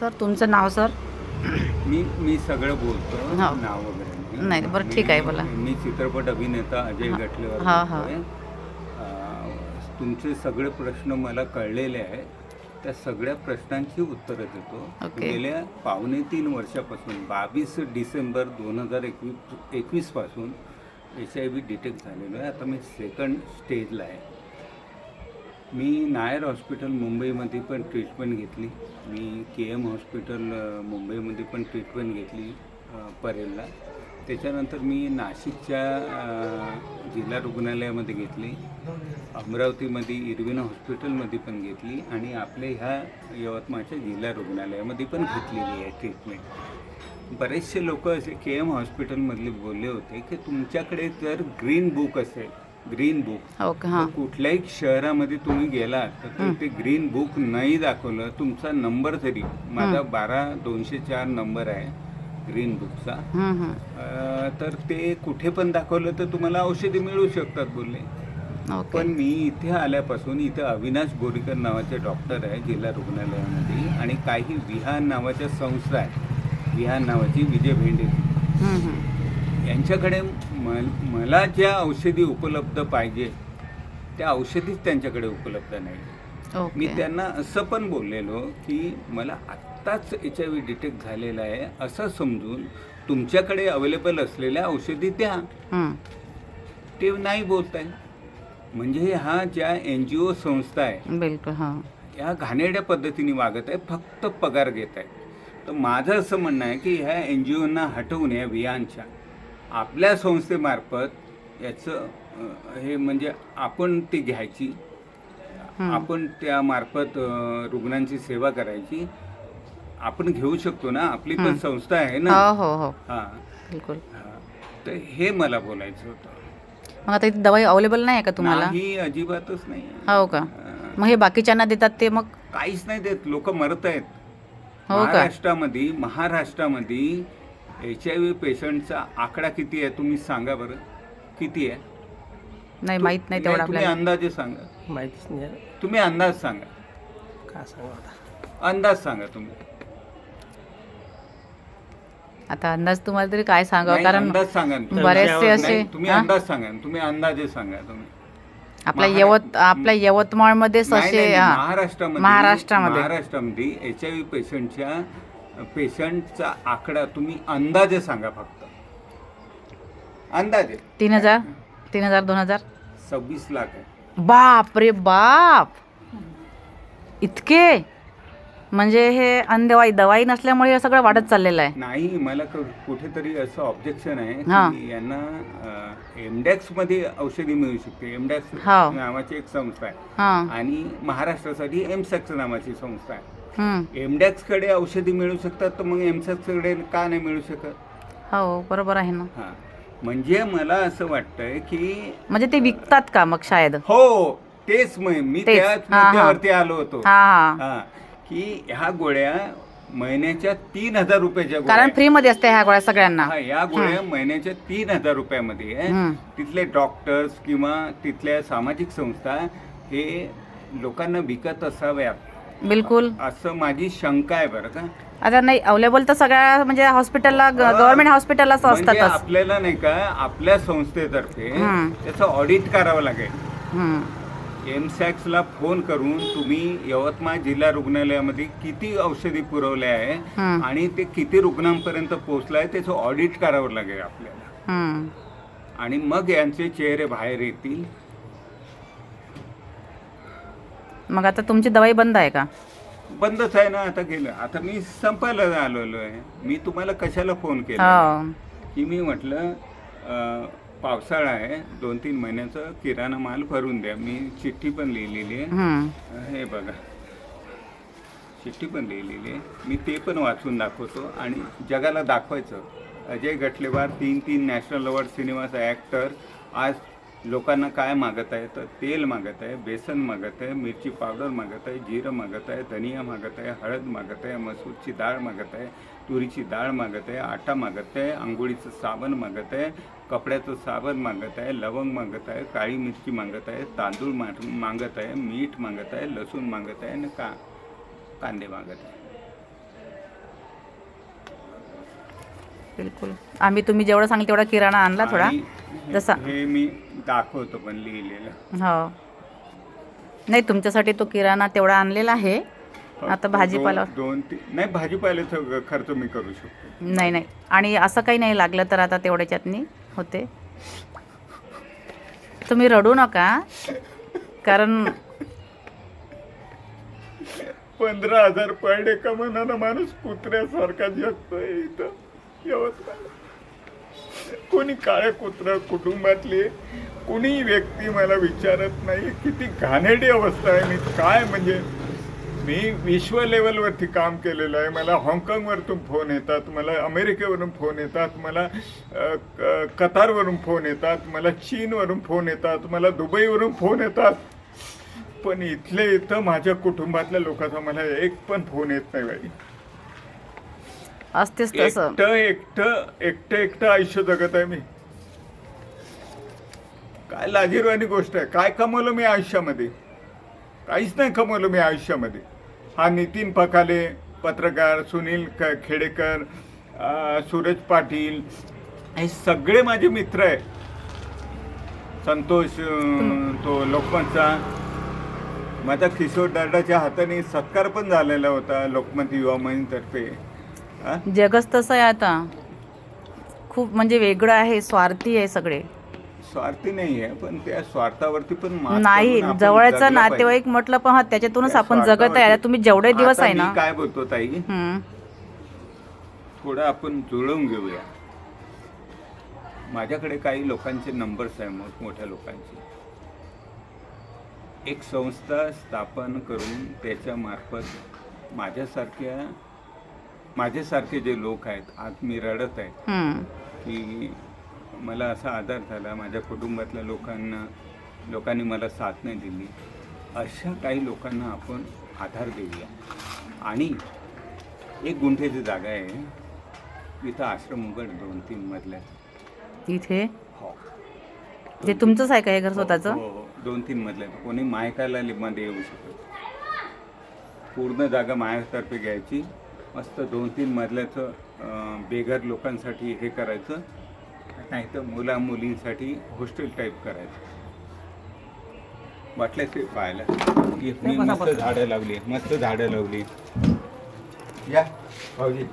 Sir तुमचं नाव sir मी मी सगळं बोलतो हो. नाव वगैरे नाही, बरं, ठीक आहे, बोला. मी चित्रपट अभिनेता अजय हा. गटलेवर हा, हा. बोलतोय. अं, तुमचे सगळे प्रश्न मला कळलेले आहेत त्या सगळ्या प्रश्नांची उत्तरं देतो ओके. गेल्या पावणे तीन वर्षापासून बावीस डिसेंबर दोन हजार एकवीस एकवीसपासून एच आय व्ही डिटेक्ट झालेलो आहे आता मी सेकंड स्टेजला आहे मी नायर हॉस्पिटल मुंबईमध्ये पण ट्रीटमेंट घेतली. मी के एम हॉस्पिटल मुंबईमध्ये पण ट्रीटमेंट घेतली परेलला. त्याच्यानंतर मी नाशिकच्या जिल्हा रुग्णालयामध्ये घेतली. अमरावतीमध्ये इरविन हॉस्पिटलमध्ये पण घेतली आणि आपल्या ह्या यवतमाळच्या जिल्हा रुग्णालयामध्ये पण घेतलेली आहे ट्रीटमेंट बरेचसे लोक असे के एम हॉस्पिटलमधले बोलले होते की तुमच्याकडे जर ग्रीन बुक असेल ग्रीन बुक ओके हां. तर कुठल्याही शहरामध्ये तुम्ही गेलात तर ते- ते ग्रीन बुक नाही दाखवलं तुमचा नंबर तरी. माझा बारा दोनशे चार नंबर आहे ग्रीन बुकचा हं, हं. अं, तर ते कुठे पण दाखवलं तर तुम्हाला औषधी मिळू शकतात बोलले. ओके. पण मी इथे आल्यापासून इथे अविनाश बोरीकर नावाचे डॉक्टर आहे जिल्हा रुग्णालयामध्ये. आणि काही विहान नावाच्या संस्था आहेत. विहान नावाची विजय भेंडे. हं, हं. यांच्याकडे मल ज्या औषधी उपलब्ध पाहिजे त्या औषधीच त्यांच्याकडे उपलब्ध नाही. मी त्यांना असं पण बोललेलो की मला आत्ताच एच आय व्ही डिटेक्ट झालेला आहे असं समजून तुमच्याकडे अवेलेबल असलेल्या औषधी द्या. ते नाही बोलताय. म्हणजे हा ज्या एन जी ओ संस्था आहे बिलकुल हां. या घाणेरड्या पद्धतीने वागत आहे फक्त पगार घेत आहे. तर माझं असं म्हणणं आहे की ह्या एन जी ओना हटवून या वियांच्या आपल्या संस्थेमार्फत याचं हे म्हणजे आपण ती घ्यायची. हं. आपण त्यामार्फत रुग्णांची सेवा करायची. आपण घेऊ शकतो ना आपली पण हं. संस्था आहे ना. हो हो हो. हां. बिलकुल. हां. तर हे मला बोलायचं होतं. मग आता इथे दवाई अवेलेबल नाही आहे का तुम्हाला? नाही अजिबातच नाही. हो का? हां. मग हे बाकीच्यांना देतात ते मग? काहीच नाही देत. लोक मरत आहेत. हो का? महाराष्ट्रामध्ये महाराष्ट्रामध्ये एच आय व्ही पेशंटचा आकडा किती आहे तुम्ही सांगा बरं किती आहे नाही माहीत नाही तेवढं तुम्ही आपल्याला अंदाजे सांगा माहितीच नाही आहे. तुम्ही अंदाज सांगा काय सांगू आता अंदाज सांगा तुम्ही आता अंदाज तुम्हाला तरी काय सांगावं नाही, कारण अंदाज सांगा ना. बरेचसे असे नाही, तुम्ही हा? अंदाज सांगा ना. तुम्ही अंदाजे सांगा तुम्ही आपल्या महारा- यवत आपल्या यवतमाळमध्येच नाही, असे नाही, हा. महाराष्ट्रामध्ये महाराष्ट्रामध्ये. महाराष्ट्रामध्ये एच आय व्ही पेशंटच्या पेशंटचा आकडा तुम्ही अंदाजे सांगा फक्त. अंदाजे. तीन हजार तीन हजार दोन हजार. सव्वीस लाख आहे. बाप रे बाप. इतके? म्हणजे हे अनदवाई दवाई नसल्यामुळे हे सगळं वाढत चाललेलं आहे. नाही मला क- कुठेतरी असं ऑब्जेक्शन आहे हा. की यांना एमडॅक्समध्ये औषधी मिळू शकते. एमडॅक्स हो. नावाची एक संस्था आहे. हां. आणि महाराष्ट्रासाठी एमसॅक्स नावाची संस्था आहे. एमडॅक्सकडे औषधी मिळू शकतात तर मग एमसॅक्सकडे का नाही मिळू शकत? हो बरोबर आहे ना. हा. म्हणजे मला असं वाटतंय की म्हणजे ते विकतात का मग शायद? हो तेच म- मी तेच. त्याच हा, हा. मुद्द्यावरती आलो होतो. हा हा. हा. की ह्या गोळ्या महिन्याच्या तीन हजार रुपयाच्या गोळ्या कारण आहेत. फ्री मध्ये असते ह्या गोळ्या सगळ्यांना. हा या गोळ्या महिन्याच्या तीन हजार रुपयामध्ये आहे. हं. तिथले डॉक्टर्स किंवा तिथल्या सामाजिक संस्था हे लोकांना विकत असाव्यात. बिलकुल असं माझी शंका आहे बरं का आता नाही अवेलेबल तर सगळ्या म्हणजे हॉस्पिटलला गव्हर्नमेंट हॉस्पिटलला म्हणजे असतातच आपल्याला नाही का आपल्या संस्थेतर्फे हं. त्याचं ऑडिट करावं लागेल हं. एमसॅक्सला फोन करून तुम्ही यवतमाळ जिल्हा रुग्णालयामध्ये किती औषधी पुरवले आहे हं. आणि ते किती रुग्णांपर्यंत पोहोचलं आहे त्याचं ऑडिट करावं लागेल आपल्याला हं. आणि मग यांचे चेहरे बाहेर येतील मग आता तुमची दवाई बंद आहे का? बंदच आहे ना आता गेलं. आता मी संपायला आलेलो आहे. मी तुम्हाला कशाला फोन केला? हो. की मी म्हटलं अं, पावसाळा आहे. दोन तीन महिन्याचा किराणा माल भरून द्या. मी चिठ्ठी पण लिहिलेली आहे. हं. हे बघा. चिठ्ठी पण लिहिलेली आहे. मी ते पण वाचून दाखवतो आणि जगाला दाखवायचं. अजय गटलेवार तीन तीन नॅशनल अवॉर्ड सिनेमाचा ॲक्टर. आज लोकांना काय मागत आहे तर तेल मागत आहे बेसन मागत आहे मिरची पावडर मागत आहे जिरं मागत आहे धनिया मागत आहे हळद मागत आहे मसूरची डाळ मागत आहे तुरीची डाळ मागत आहे आटा मागत आहे आंघोळीचं साबण मागत आहे कपड्याचं साबण मागत आहे लवंग मागत आहे काळी मिरची मागत आहे तांदूळ माग मागत आहे मीठ मागत आहे लसूण मागत आहे आणि का कांदे मागत आहे बिलकुल. आम्ही तुम्ही जेवढं सांगितलं तेवढा किराणा आणला थोडा. जसा हे मी दाखवतो पण लिहिलेलं. हो. नाही तुमच्यासाठी तो किराणा तेवढा आणलेला आहे. आता भाजीपाला दोन नाही भाजीपाल्याचा खर्च मी करू शकतो. नाही नाही. आणि असं काही नाही लागलं तर आता तेवढ्याच्यातनी होते. तुम्ही रडू नका. कारण पंधरा हजार पर डे कमवणारा माणूस कुत्र्यासारखा जगतोय इथं. यवतमाळ कोणी काळे कुत्र कुटुंबातली कुणी व्यक्ती मला विचारत नाही किती घाणेडी अवस्था आहे मी काय म्हणजे मी विश्व लेवलवरती काम केलेलं आहे. मला हाँगकाँगवरतून फोन येतात मला अमेरिकेवरून फोन येतात मला कतारवरून फोन येतात मला चीनवरून फोन येतात मला दुबईवरून फोन येतात. पण इथले इथं माझ्या कुटुंबातल्या लोकांचा मला एक पण फोन येत नाही बाई. असतेच तसं. एकटं एकटं एकटं एकटं आयुष्य जगत आहे मी. काय लाजीरवाणी गोष्ट आहे. काय कमवलं मी आयुष्यामध्ये? काहीच नाही कमवलं मी आयुष्यामध्ये. हा नितीन पकाले पत्रकार सुनील क खेडेकर सूरज पाटील हे सगळे माझे मित्र आहे संतोष तो लोकमतचा. माझ्या किशोर दादाच्या हाताने सत्कार पण झालेला होता लोकमत युवा मोहीमतर्फे जगच तसं आहे आता. खूप म्हणजे वेगळं आहे स्वार्थी आहे सगळे. स्वार्थी नाही आहे पण त्या स्वार्थावरती पण मात नाही करून आपण जवळचा जगलं नातेवाईक म्हटलं पण हा त्याच्यातूनच त्या आपण जगत आहे. स्वार्थावरती- आता तुम्ही जेवढे दिवस आता आहे मी ना. काय बोलतो ताई? हम्म. थोडं आपण जुळवून घेऊया. माझ्याकडे काही लोकांचे नंबर्स आहे मोठमोठ्या लोकांचे. एक संस्था स्थापन करून त्याच्या मार्फत माझ्यासारख्या माझ्यासारखे जे लोक आहेत आज मी रडत आहे. की मला असा आधार झाला माझ्या कुटुंबातल्या लोकांना लोकांनी मला साथ नाही दिली अशा काही लोकांना आपण आधार देऊया. आणि एक गुंठेची जागा आहे तिथं आश्रम उघड दोन तीन मजल्यात इथे? हो. ते तुमचंच आहे का हे घर स्वतःचं? हो, हो. दोन तीन मजल्यात कोणी मायकाला मध्ये येऊ शकत पूर्ण जागा मायातर्फे घ्यायची. मस्त दोन तीन मजल्याचं बेघर लोकांसाठी हे करायचं नाही तर मुला मुलींसाठी हॉस्टेल टाईप करायचं. वाटलं ते पाहायला. मी मस्त झाडं लावली मस्त झाडं लावली. या भाऊजी.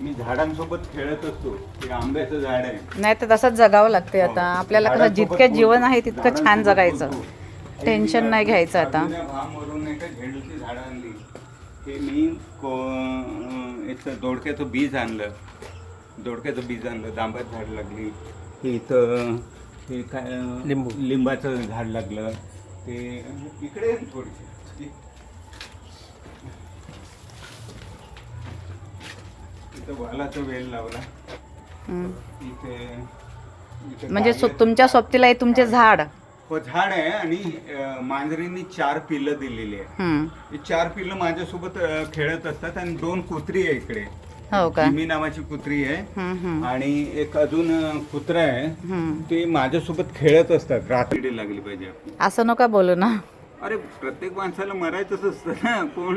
मी झाडांसोबत खेळत असतो ते आंब्याचं झाड आहे. नाही तर तसंच जगावं लागते आता. हो. आपल्याला कसं जितकं जीवन. आहे तितकं छान जगायचं. टेन्शन नाही घ्यायचं आता. झेंडूची झाडं आणली. हे मी को याचं दोडक्याचं बीज आणलं. दोडक्याचं बीज आणलं जांभळात झाड लागली. हे इथं हे काय लिंबू. लिंबाचं झाड लागलं. ते इकडे थोडीशी. इथं वालाचा वेल लावला. हम्म. इथे म्हणजे तुमच्या सोबतीला तुमचे झाड. हो झाड आहे आणि अं, मांजरींनी चार पिल्लं दिलेली आहे हम्म. ही चार पिल्लं माझ्यासोबत अं, खेळत असतात आणि दोन कुत्री आहे इकडे. हो का? जिमी नावाची कुत्री आहे. हम्म, हम्म. आणि एक अजून अं, कुत्रा आहे. हम्म. ते माझ्यासोबत खेळत असतात. रात्री लागली पाहिजे. असं नका बोलू ना. अरे प्रत्येक माणसाला मरायचंच असतं ना. कोण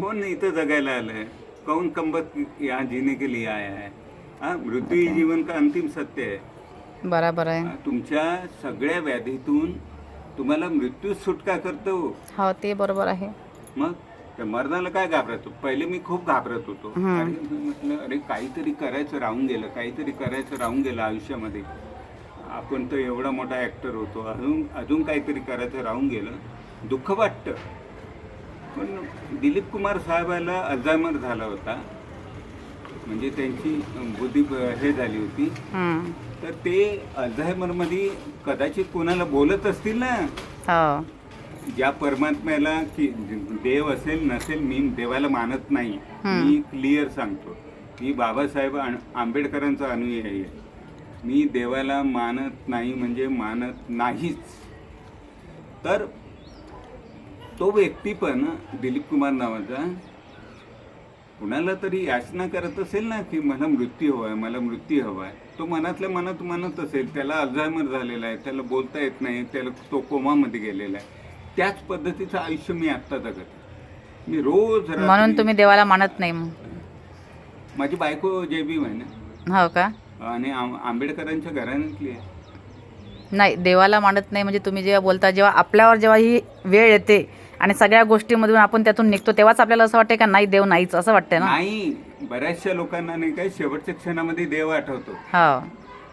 कोण इथं जगायला आलंय? कौन कंबत यहाँ जीने के लिए आया है? हा मृत्यू ही जीवन का अंतिम सत्य आहे बराबर आहे. तुमच्या सगळ्या व्याधीतून तुम्हाला मृत्यू सुटका करतो. हो ते बरोबर आहे. मग त्या मरणाला काय घाबरतो पहिले मी खूप घाबरत होतो. मी म्हटलं अरे काहीतरी करायचं राहून गेलं काहीतरी करायचं राहून गेलं आयुष्यामध्ये. आपण तर एवढा मोठा ॲक्टर होतो. अजून अजून काहीतरी करायचं राहून गेलं. दुःख वाटतं. पण दिलीप कुमार साहेबाला अल्झायमर झाला होता. म्हणजे त्यांची बुद्धी हे झाली होती. तर ते अल्झायमरमध्ये कदाचित कोणाला बोलत असतील ना? हो. ज्या परमात्म्याला की देव असेल नसेल मी देवाला मानत नाही. मी क्लिअर सांगतो. मी बाबासाहेब आंबेडकरांचा अनुयायी आहे. मी देवाला मानत नाही म्हणजे मानत नाहीच. तर तो व्यक्ती पण दिलीप कुमार नावाचा कुणाला तरी याचना करत असेल ना की मला मृत्यू हवा आहे मला मृत्यू हवा आहे तो मनातल्या मनात म्हणत असेल त्याला अल्झायमर झालेला आहे त्याला बोलता येत नाही त्याला तो कोमामध्ये गेलेला आहे. त्याच पद्धतीचं आयुष्य मी आत्ता जगत. मी रोज म्हणून तुम्ही देवाला मानत नाही माझी बायको जे बी आहे ना. हो का? आणि आंबेडकरांच्या घराण्यातली आहे. नाही देवाला मानत नाही म्हणजे तुम्ही जेव्हा बोलता जेव्हा आपल्यावर जेव्हा ही वेळ येते आणि सगळ्या गोष्टीमधून आपण त्यातून निघतो तेव्हाच आपल्याला असं वाटतं का नाही देव नाहीच असं वाटतंय ना नाही बऱ्याचशा लोकांना नाही काय शेवटच्या क्षणामध्ये देव आठवतो हो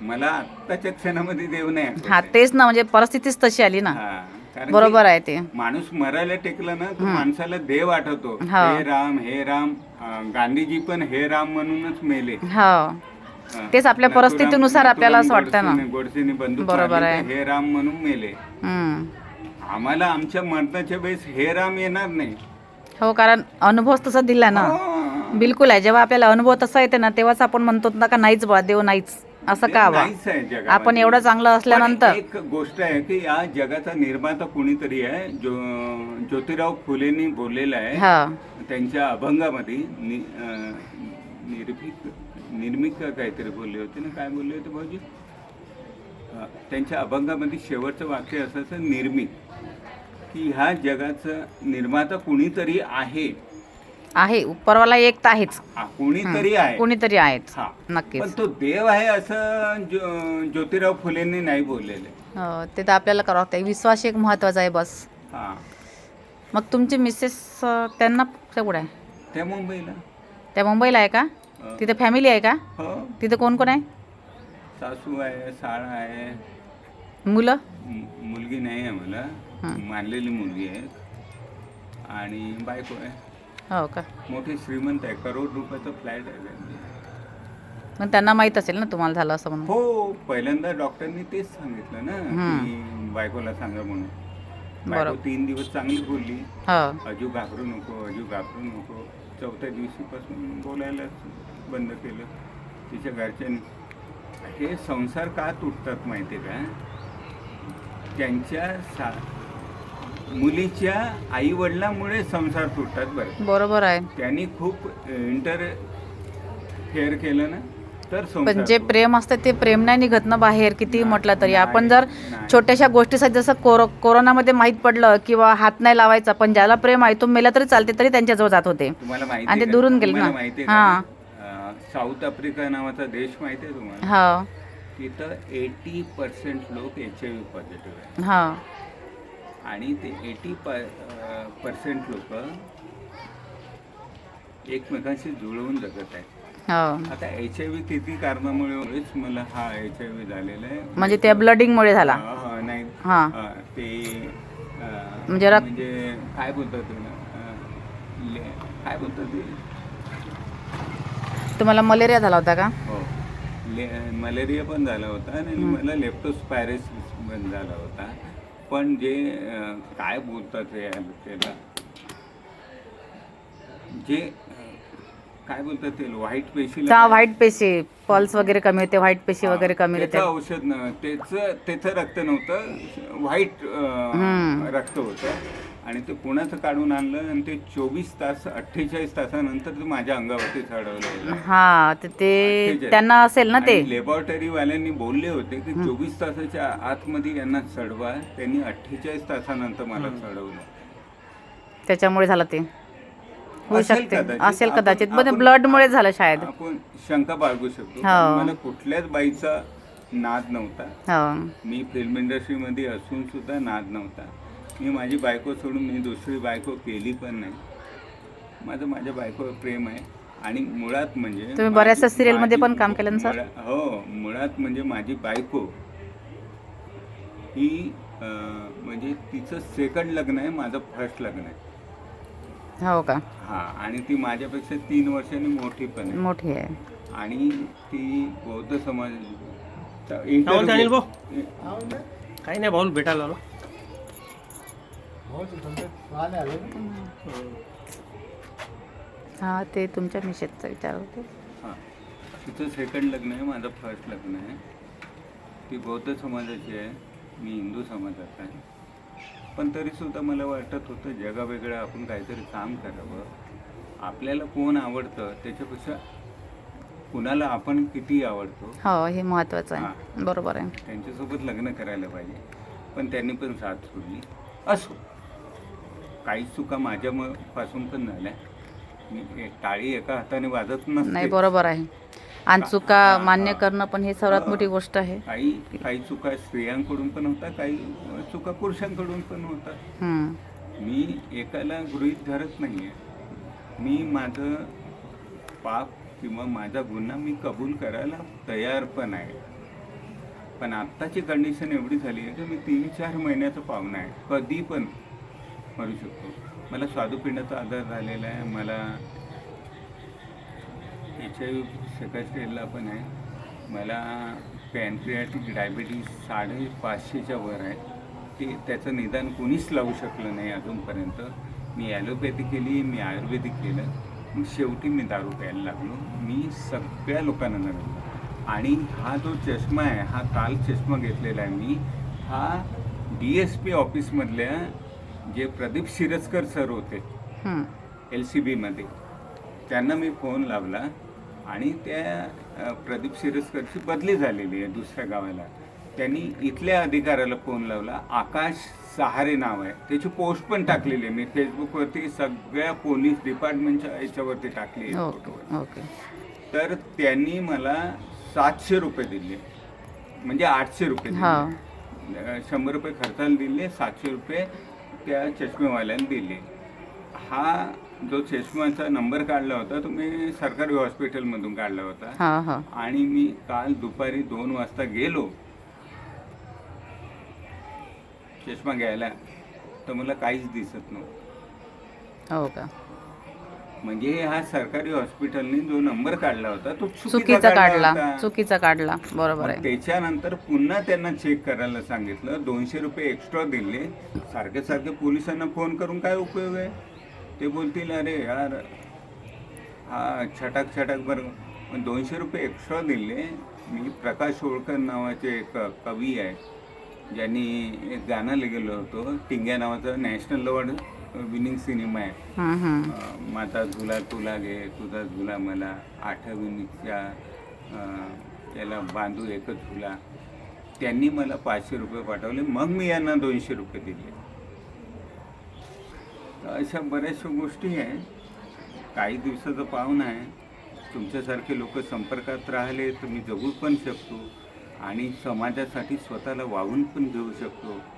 मला आत्ताच्या क्षणामध्ये देव नाही आठवत हा आहे. तेच ना म्हणजे परिस्थितीच तशी आली ना हा, कारण बरोबर आहे ते माणूस मरायला टेकला ना तर माणसाला देव आठवतो हा. हे राम हे राम अं, गांधीजी पण हे राम म्हणूनच मेले हो. तेच आपल्या नथुराम- परिस्थितीनुसार आपल्याला असं वाटतं ना. गोडसेने- गोडसेने बंदूक बरोबर मारली आहे. तर हे राम म्हणून मेले हम्म. आम्हाला आमच्या मरणाच्या वेळेस हे राम येणार नाही. हो कारण अनुभव तसा दिला ना. बिलकुल आहे. जेव्हा आपल्याला अनुभव तसा येते ना तेव्हाच आपण म्हणतो ना का नाहीच बा देव नाहीच. असं का बा नाहीच आहे जगामध्ये. आपण एवढं चांगलं असल्यानंतर एक गोष्ट आहे की या जगाचा निर्माता कुणीतरी आहे जो ज्योतिराव फुलेंनी बोललेलं आहे. हा. त्यांच्या अभंगामध्ये नि- अं, निर्भीक निर्मिक का काहीतरी बोलले होते ना. काय बोलले होते भाऊजी? त्यांच्या अभंगामध्ये शेवटचं वाक्य असायचं निर्मिक की ह्या जगाचं निर्माता कुणीतरी आहे. आहे. उपरवाला एक तर आहेच. हा, कुणीतरी आहे. कोणीतरी आहेच. हा. पण नक्कीच तो देव आहे असं ज्यो- ज्योतिराव फुलेंनी नाही बोललेले. हो, ते तर आपल्याला करावं लागतं. विश्वास एक महत्त्वाचा आहे बस. हा. मग तुमचे मिसेस अं, त्यांना कुठे आहे? त्या मुंबईला. त्या मुंबईला आहे का? अं, तिथे फॅमिली आहे का? हो. तिथे कोण कोण आहे? सासू आहे साळा आहे. मुलं? मु- मुलगी नाही आहे मला. मानलेली मुलगी आहे. आणि बायको आहे. हो का? मोठी श्रीमंत आहे. करोड रुपयाचा फ्लॅट आहे त्यांची. मग त्यांना माहीत असेल ना तुम्हाला झालं असं म्हणून? हो पहिल्यांदा डॉक्टरनी तेच सांगितलं ना. की बायकोला सांगा म्हणून. बायको बरोबर. तीन दिवस चांगली बोलली. हो. अजू घाबरू नको अजू घाबरू नको. चौथ्या दिवशीपासून बोलायला बंद केलं. तिच्या घरच्यांनी हे संसार का तुटतात माहिती का त्यांच्या सा मुलीच्या आई वडिलांमुळे संसार तुटतात बरं बरोबर आहे त्यांनी खूप इंटर फेअर केलं ना तर पण जे. प्रेम असतं ते प्रेम नाही निघत ना बाहेर किती म्हटलं तरी आपण जर. छोट्याशा गोष्टीसाठी जसं कोरो कोरोनामध्ये माहीत पडलं किंवा हात नाही लावायचा पण ज्याला प्रेम आहे तो मेला तरी चालते तरी त्यांच्याजवळ जात होते आणि ते? दुरून गेले ना. हां. साऊथ आफ्रिका नावाचा देश माहिती आहे तुम्हाला? हो. तिथं एटी पर्सेंट लोक एच आय व्ही पॉझिटिव्ह आहे हो. आणि ते एटी पर्सेंट लोक एकमेकांशी जुळवून जगत आहेत. हो. आता एच आय व्ही किती कारणामुळेच मला हा एच आय व्ही झालेला आहे? म्हणजे त्या ब्लडिंगमुळे झाला. हा, हा, नाही. हां. हा, ते अं, म्हणजे रक्त- म्हणजे काय बोलतात ते अं, ले- काय बोलतात ते? तुम्हाला मलेरिया झाला होता का? हो. ले मलेरिया पण झाला होता आणि मला लेप्टोस्पायरेसिस पण झाला होता. पण जे अं, काय बोलतात याला- त्याला? जे अं, काय बोलतात ते व्हाईट पेशीला त्या व्हाईट पेशी पल्स वगैरे कमी होते व्हाईट पेशी वगैरे कमी होते. औषध न त्याचं त्याचं रक्त नव्हतं व्हाईट. रक्त होतं. आणि ते पुण्याचं काढून आणलं? आणि ते चोवीस तास अठ्ठेचाळीस तासानंतर ते माझ्या अंगावरती चढवलं हा तर ते. त्यांना असेल ना ते? लेबॉरेटरी वाल्यांनी बोलले होते की चोवीस तासाच्या आतमध्ये यांना चढवा. त्यांनी अठ्ठेचाळीस तासानंतर मला चढवलं. त्याच्यामुळे झालं ते. होऊ असेल शकते. कदाचित. असेल कदाचित. पण आपण- ब्लडमुळे झालं शायद. आपण शंका बाळगू शकतो. हो. मला कुठल्याच बाईचा नाद नव्हता. हो. मी फिल्म इंडस्ट्रीमध्ये असून सुद्धा नाद नव्हता. मी माझी बायको सोडून मी दुसरी बायको केली पण नाही. माझं माझ्या बायकोवर प्रेम आहे आणि मुळात म्हणजे तुम्ही बऱ्याचशा माझी- serial मध्ये माझी- पण काम केलं ना, सर? मुळा- हो मुळात म्हणजे माझी बायको ही अं, म्हणजे तिचं सेकंड लग्न आहे माझं फर्स्ट लग्न आहे. हो का? हा आणि ती माझ्यापेक्षा तीन वर्षांनी मोठी पण आहे. मोठी आहे. आणि ती बौद्ध समाज अनिल भाऊ? काही नाही भाऊ भेटायला आलो. हा ते तुमच्या मिशेसचा विचार होते. हां. तिचं सेकंड लग्न आहे माझं फर्स्ट लग्न आहे. ती बौद्ध समाजाची आहे मी हिंदू समाजाचा आहे. पण तरीसुद्धा मला वाटत होतं जगावेगळं आपण काहीतरी काम करावं. आपल्याला कोण आवडतं त्याच्यापेक्षा कुणाला आपण किती आवडतो? हो हे महत्वाचं आहे. बरोबर आहे. त्यांच्यासोबत लग्न करायला पाहिजे. पण त्यांनी पण साथ सोडली. असो. काही चुका माझ्या म- पासून पण झाल्या. मी एक टाळी एका हाताने वाजत नसते. नाही बरोबर आहे. आणि चुका हा, मान्य हा. करणं पण ही सर्वात मोठी गोष्ट आहे. काही काही चुका स्त्रियांकडून पण होतात काही चुका पुरुषांकडून पण होतात. हम्म. मी एकाला गृहीत धरत नाही आहे मी माझं पाप किंवा माझा गुन्हा मी कबूल करायला तयार पण आहे. पण आत्ताची कंडिशन एवढी झाली आहे की मी तीन चार महिन्याचा पाहुणा आहे. कधी पण मरू शकतो. मला स्वादुपिंडाचा आजार झालेला आहे. मला एच आय व्ही सेकंड स्टेजला पण आहे. मला पॅन्क्रियाटिक डायबिटीज साडेपाचशेच्या वर आहे. ते त्याचं निदान कोणीच लावू शकलं नाही अजूनपर्यंत. मी ॲलोपॅथी केली मी आयुर्वेदिक केलं. मग शेवटी मी दारू प्यायला लागलो. मी सगळ्या लोकांना नव्हे आणि हा जो चष्मा आहे हा काल चष्मा घेतलेला आहे मी हा डी एस पी ऑफिसमधल्या जे प्रदीप शिरस्कर सर होते. एल सी बीमध्ये त्यांना मी फोन लावला आणि त्या प्रदीप शिरस्करची बदली झालेली आहे दुसऱ्या गावाला. त्यांनी इथल्या अधिकाऱ्याला फोन लावला आकाश सहारे नाव आहे. त्याची पोस्ट पण टाकलेली आहे. मी फेसबुकवरती सगळ्या पोलीस डिपार्टमेंटच्या याच्यावरती टाकली आहे ओके फोटोवर. तर त्यांनी मला सातशे रुपये दिले. म्हणजे आठशे रुपये. दिले. शंभर रुपये खर्चाला दिले सातशे रुपये. त्या चष्मेवाल्याला दिले. हा जो चष्म्याचा नंबर काढला होता तो मी सरकारी हॉस्पिटलमधून काढला होता. हा हा. आणि मी काल दुपारी दोन वाजता गेलो. चष्मा घ्यायला तर मला काहीच दिसत नव्हतं. हो का? म्हणजे हा सरकारी हॉस्पिटलने जो नंबर काढला होता तो चुकीचा काढला. चुकीचा काढला. बरोबर आहे. त्याच्यानंतर पुन्हा त्यांना चेक करायला सांगितलं. दोनशे रुपये एक्स्ट्रा दिले. सारखे सारखे पोलिसांना फोन करून काय उपयोग आहे? ते बोलतील अरे यार हा छटाक छटाक बरं. दोनशे रुपये एक्स्ट्रा दिले. मी प्रकाश होळकर नावाचे एक कवी आहे ज्यांनी एक गाणं लिहिलं होतं टिंग्या नावाचा नॅशनल अवॉर्ड. विनिंग सिनेमा आहे. अं, माझा झुला तुला घे तुझा झुला मला आठवणीच्या अं, त्याला बांधू एकच झुला. त्यांनी मला पाचशे रुपये पाठवले मग मी यांना दोनशे रुपये दिले. तर अशा बऱ्याचशा गोष्टी आहे. काही दिवसाचं पाहुणं आहे. तुमच्यासारखे लोक संपर्कात राहिले तर मी जगू पण शकतो. आणि समाजासाठी स्वतःला वाहून पण घेऊ शकतो.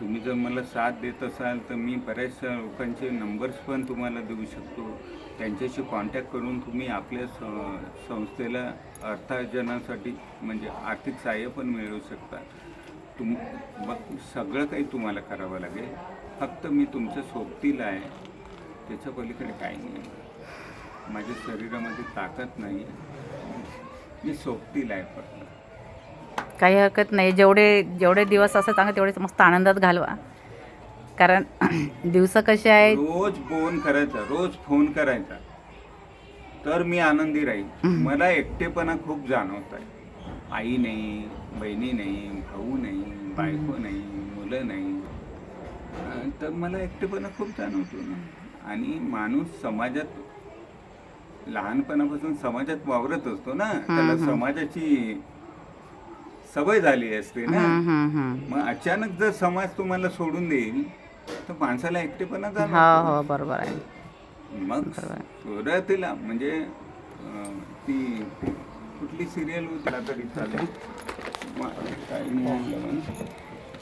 तुम्ही जर मला साथ देत असाल तर मी बऱ्याचशा लोकांचे नंबर्स पण तुम्हाला देऊ शकतो. त्यांच्याशी कॉन्टॅक्ट करून तुम्ही आपल्या स संस्थेला अर्थार्जनासाठी म्हणजे आर्थिक सहाय्य पण मिळवू शकता. तुम मग सगळं काही तुम्हाला करावं लागेल. फक्त मी तुमच्या सोबतीला आहे. त्याच्या पलीकडे काही नाही. माझ्या शरीरामध्ये ताकद नाही मी सोबतीला आहे फक्त. काही हरकत नाही. जेवढे जेवढे दिवस असं चांगले तेवढे मस्त आनंदात घालवा. कारण दिवस कसे आहेत? रोज फोन करायचा रोज फोन करायचा. तर मी आनंदी राहील मला एकटेपणा खूप जाणवत आहे. आई नाही बहिणी नाही भाऊ नाही बायको नाही मुलं नाही. तर मला एकटेपणा खूप जाणवतो ना. आणि माणूस समाजात लहानपणापासून समाजात वावरत असतो ना. त्याला समाजाची सवय झाली असते ना. हम्म, हम्म, हम्म. मग अचानक जर समाज तुम्हाला सोडून देईल तर माणसाला एकटेपणा हो जाणवतो हो बरोबर आहे. मग सुरुवातीला म्हणजे अं, ती कुठली सिरियल होती? आता तरी चालेल.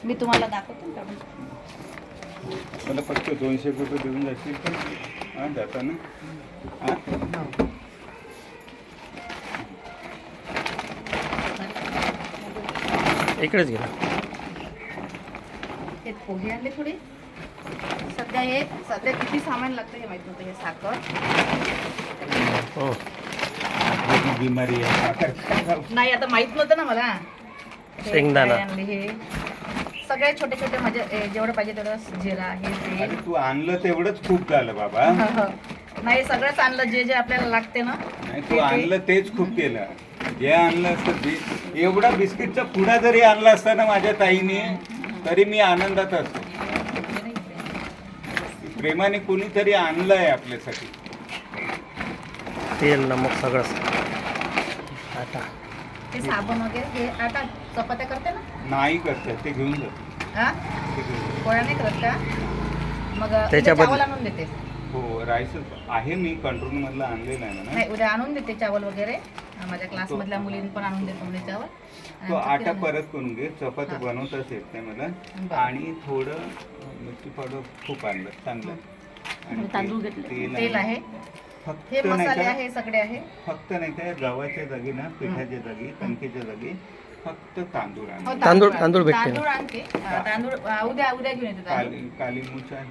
मी तुम्हाला दाखवतो ना काढून. मला फक्त दोनशे रुपये देऊन जाशील पण हां जाताना. हां? इकडेच गेला. हे पोहे आणले थोडे. सध्या हे सध्या किती सामान लागतं हे माहीत नव्हतं हे साखर. हो. बिमारी आहे. साखर? नाही आता माहीत नव्हतं ना मला. हे शेंगदाणा. काय आणले हे? सगळे छोटे छोटे म्हणजे ए, जेवढं पाहिजे तेवढं जिरा हे ते. अरे तू आणलं तेवढंच खूप झालं बाबा. नाही सगळंच आणलं जे जे आपल्याला लागते ना. नाही ते- तू ते. आणलं तेच खूप केलं. जे आणलं असतं. ते एवढा बिस्किटचा पुडा जरी आणला असता ना माझ्या ताईने तरी मी आनंदात असतो. प्रेमाने कोणीतरी आणलंय आपल्यासाठी. तेल नमक सगळंच आता. ते साबण वगैरे हे आता चपात्या करते ना? नाही करतात ते घेऊन जातो. हा. पोळ्या नाही करत का? मग त्याच्याबद्दल- देते. हो राईस आहे मी कंट्रोल मधला आणलेला आहे ना नाही उद्या आणून देते चावल वगैरे. माझ्या क्लासमधल्या मुलींनी पण आणून देतो म्हणजे चावल. तो आटा परत करून घे चपाती हा. बनवताच येत नाही मला. आणि थोडं मिरची पावडर खूप आणलं चांगलं. आणि तांदूळ तेल- घेतले. तेल आहे. फक्त हे नाही मसाले का? आहे सगळे आहे. फक्त नाही काय गव्हाच्या जागी ना पिठाच्या जागी कणकेच्या जागी फक्त तांदूळ हो, तांदूळ- आण- तांदूळ? तांदूळ आणते. तांदूळ उद्या उद्या घेऊन येते तांदूळ. काली काली मुछा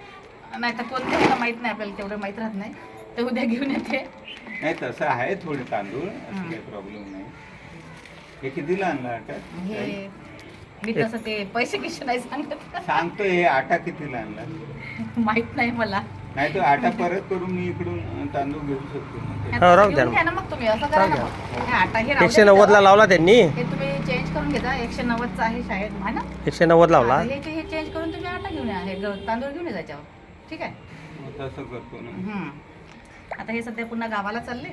नाही तर कोणतं मला माहीत नाही आपल्याला तेवढं माहीत राहत नाही. ते उद्या घेऊन येते. नाही तसं आहे थोडे तांदूळ असं हं. काही प्रॉब्लेम नाही. हे कितीला आणलं आटा हे मी तसं ते पैसे किशे नाही सांगत. सांगतो हे आटा कितीला आणला माहीत नाही मला. नाही तो आटा परत करून मी इकडून तांदूळ घेऊ शकतो. ना ते. हो, राहू द्या घेऊन ना. घ्या ना मग तुम्ही. असं करा ना. मग. हे आटा हे राहू एकशे द्या. नव्वदला तिथं. लावला त्यांनी? हे तुम्ही चेंज करून घेता. एकशे नव्वदचं आहे शाळेत. आहे ना? एकशे नव्वद लावला? हे हे चेंज करून तुम्ही आटा घेऊन या. हे ग- तांदूळ घेऊन या त्याच्यावर. ठीक आहे? हो, तसं करतो ना. हम्म. आता हे सध्या पुन्हा गावाला चालले.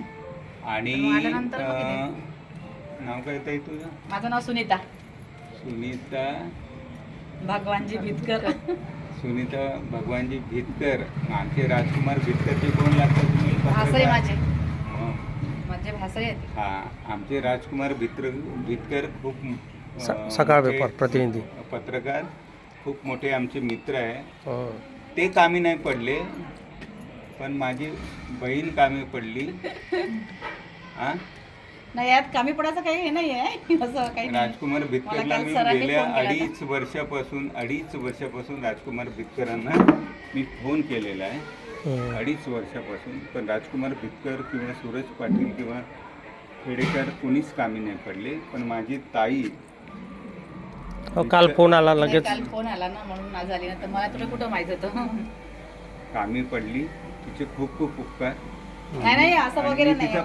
आणि मग आल्यानंतर मग किती? अं, नाव काय ताई तुझं? माझं नाव सुनीता. सुनीता भगवानजी भितकर. सुनीता भगवानजी भीतकर. आमचे राजकुमार भीतकरचे कोण लागतात तुम्ही? भासरे माझे. हं. माझे भासरे आहेत. हा आमचे राजकुमार भित्र भीतकर खूप अं, स- सकाळ मोठे पेपर प्रतिनिधी. पत्रकार खूप मोठे आमचे मित्र आहे. हो. ते कामी नाही पडले पण माझी बहीण कामी पडली. हा नाही यात कमी पडायचं काही हे नाही आहे असं काही नाही. राजकुमार भितकरला काल मी सरांनी गेल्या फोन केला होता. अडीच वर्षापासून अडीच वर्षापासून राजकुमार भितकरांना मी फोन केलेला आहे. अडीच वर्षापासून. पण राजकुमार भितकर किंवा सूरज पाटील किंवा खेडेकर कोणीच कामी नाही पडले. पण माझी ताई हो काल फोन आला लगेच. काल फोन आला ना म्हणून आज आली ना तर मला तुला कुठं माहीत होतं? कामी पडली. तिचे खूप खूप उपकार. नाही नाही असं वगैरे नाही. तिचा